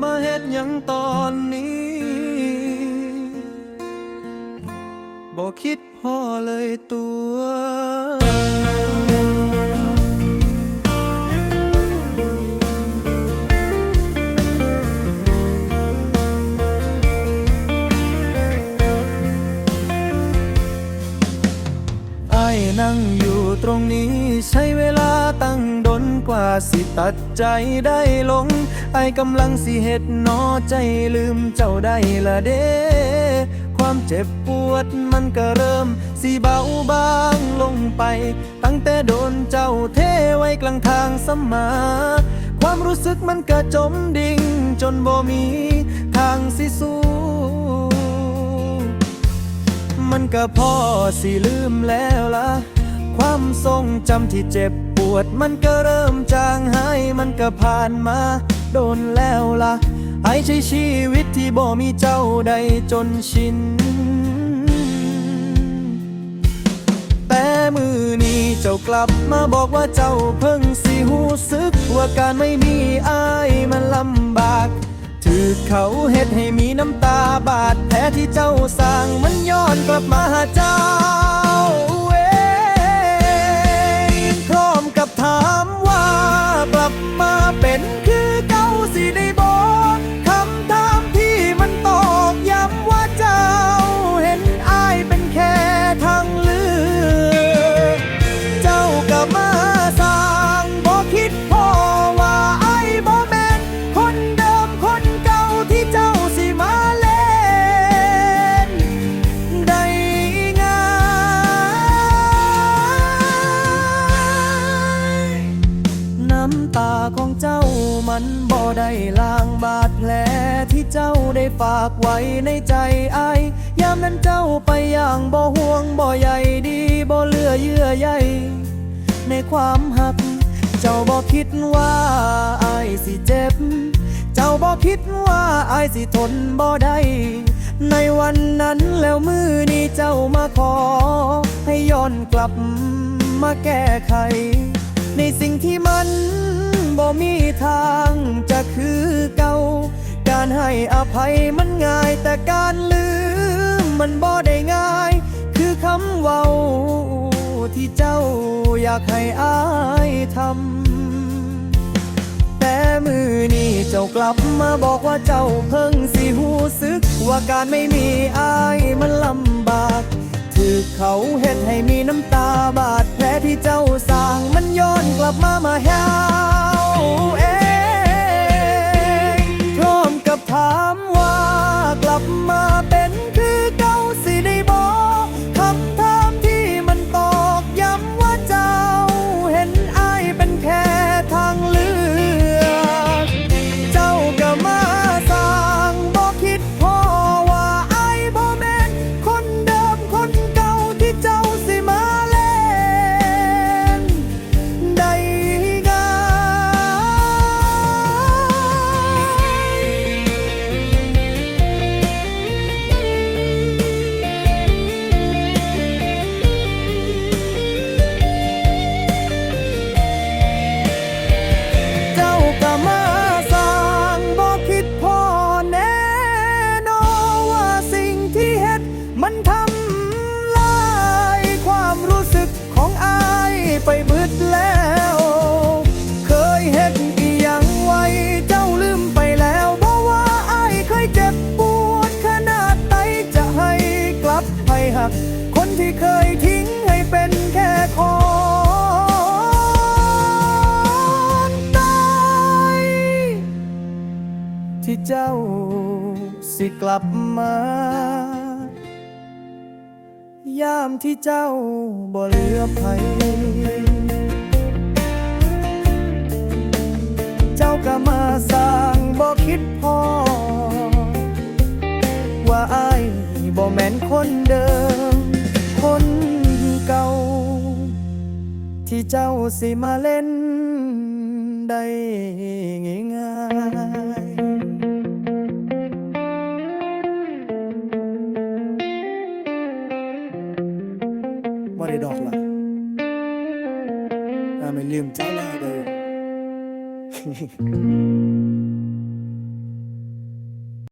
มาเหยังตอนนี้บอกคิดพ่อเลยตัวไอ้นั่งอยู่ตรงนี้ใช้เวลาตั้งดนกว่าสิตัดใจได้ลง ไอ้กำลังสิเฮ็ดนอใจลืมเจ้าได้ละเด้ความเจ็บปวดมันก็เริ่มสิเบาบางลงไป ตั้งแต่โดนเจ้าเทไว้กลางทางสมา ความรู้สึกมันก็จมดิ่ง จนบ่มีทางสิสู้มันก็พอสิลืมแล้วละความทรงจำที่เจ็บปวดมันก็เริ่มจางหายมันก็ผ่านมา โดนแล้วล่ะให้ใช้ชีวิตที่บ่มีเจ้าใดจนชิน แต่มือนี้เจ้ากลับมาบอกว่าเจ้าเพิ่งสิหูสึก ว่าการไม่มีอายมันลำบาก ถือเขาเฮ็ดให้มีน้ำตาบาดแผลที่เจ้าสร้างมันย้อนกลับมาหาเจ้าเองพร้อมกับถามว่ากลับมาเป็น น้ำตาของเจ้ามันบ่ได้ล้างบาดแผลที่เจ้าได้ฝากไว้ในใจไอายยามนั้นเจ้าไปอย่างบ่ห่วงบ่ใยดีบ่เลือเยื่อใยในความหัก เจ้าบอคิดว่าอายสิเจ็บ เจ้าบอคิดว่าอายสิทนบ่ได้ในวันนั้นแล้วมือนี้เจ้ามาขอ ให้ย้อนกลับมาแก้ไข ในสิ่งที่มันบ่มีทางจะคือเก่า การให้อภัยมันง่ายแต่การลืมมันบ่ได้ง่าย คือคำเว้าที่เจ้าอยากให้อายทำ แต่มือนี้เจ้ากลับมาบอกว่าเจ้าเพิ่งสิหูสึก ว่าการไม่มีอายมันลำบาก ถือเขาเฮ็ดให้มีน้ำตาบาดแผลที่เจ้าสร้างมันย้อ ไปเบิดแล้ว เคยเฮ็ดอีหยังไว้ เจ้าลืมไปแล้วบอกว่าอายเคยเจ็บปวดขนาดไหนจะให้กลับไปหัก คนที่เคยทิ้งให้เป็นแค่ของตายที่เจ้าสิกลับมายามที่เจ้าบ่เหลือภัย ว่าอายบ่แม่นคนเดิม คนเก่า ที่เจ้าสิมาเล่นได้ง่ายๆบ่ได้ดอกล่ะอาไม่ลืมเจ้าแล้วเด้อ